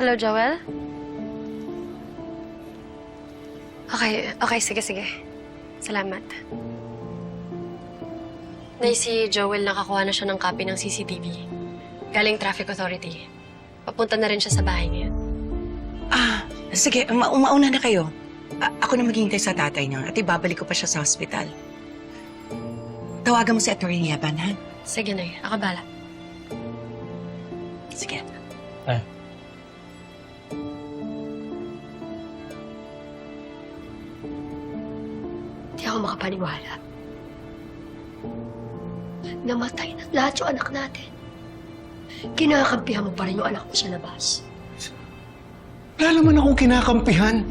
Hello, Joel? Okay, okay, sige, sige. Salamat. Nay, si Joel nakakuha na siya ng copy ng CCTV. Galing Traffic Authority. Papunta na rin siya sa bahay ngayon. Ah, sige, ma umauna na kayo. A- ako na maghihintay sa tatay niya at ibabalik ko pa siya sa hospital. Tawagan mo si Attorney Evan, ha? Sige, Nay. Ako bala. Sige. Hindi ako makapaniwala. Namatay na lahat yung anak natin. Kinakampihan mo pa rin yung anak mo sa labas. Wala naman akong kinakampihan.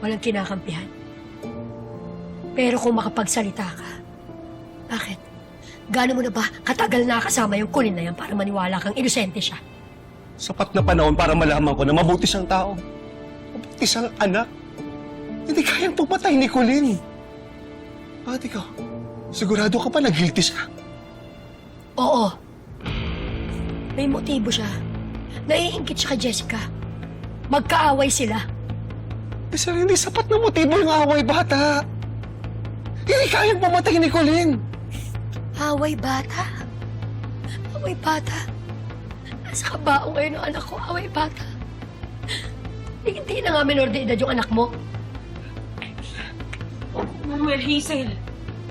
Walang kinakampihan. Pero kung makapagsalita ka, bakit? Gano'n mo na ba katagal na kasama yung kunin na yan para maniwala kang inosente siya? Sapat na panahon para malaman ko na mabuti siyang tao. Mabuti siyang anak. Hindi kayang pumatay ni Colleen. Bakit ikaw? Sigurado ka pa nag-guilty siya? Oo. May motibo siya. Naiingkit siya kay Jessica. Magkaaway sila. Eh, sir, hindi sapat na motibo yung away bata. Hindi kayang pumatay ni Colleen. Away bata. Away bata. Nasa kabao ngayon ang anak ko, away bata. Hindi, na nga minor de edad yung anak mo. Manuel Hazel,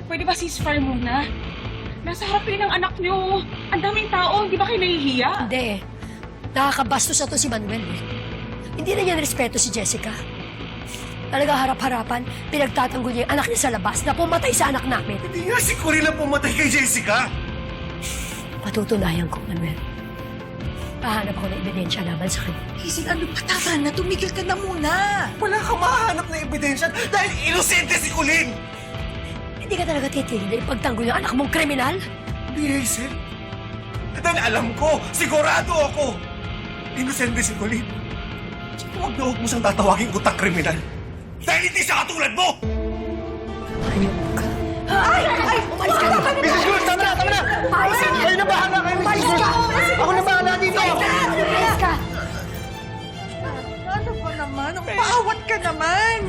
pwede ba ceasefire muna? Nasa harapin ng anak niyo. Ang daming tao, hindi ba kayo nahihiya? Hindi eh. Nakakabastos na to si Manuel eh. Hindi na niya respeto si Jessica. Talaga harap-harapan, pinagtatanggol niya yung anak niya sa labas na pumatay sa anak namin. Hindi nga si ang pumatay kay Jessica. Patutunayan ko, Manuel. Pahanap ako ng ebidensya laban sa kanya. Hazel, ano pa? Tama na, tumigil ka na muna. Wala kang mahanap na ebidensya dahil inosente si Colleen. Hindi ka talaga titigil na ipagtanggol yung anak mong kriminal? Hindi, Hazel. Dahil alam ko, sigurado ako. Inosente si Colleen. Huwag na huwag mo siyang tatawagin utang kriminal. Dahil hindi siya katulad mo! Hayop ka. Mrs. Cruz, tama na, tama na! Kayo na bahala kayo, Mrs. Cruz! Ako na bahala dito! Umalis ka! Ano ba naman? Paawat ka naman.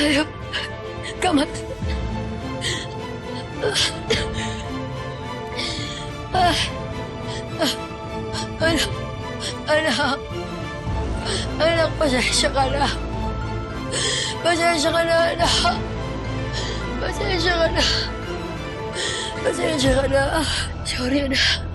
Hayop. Kamat. Ah. Ah. Anak. Anak. Anak, pasensya ka na. Pasensya ka na, anak. Pasensya ka na. Pasensya ka na. Sorry, anak.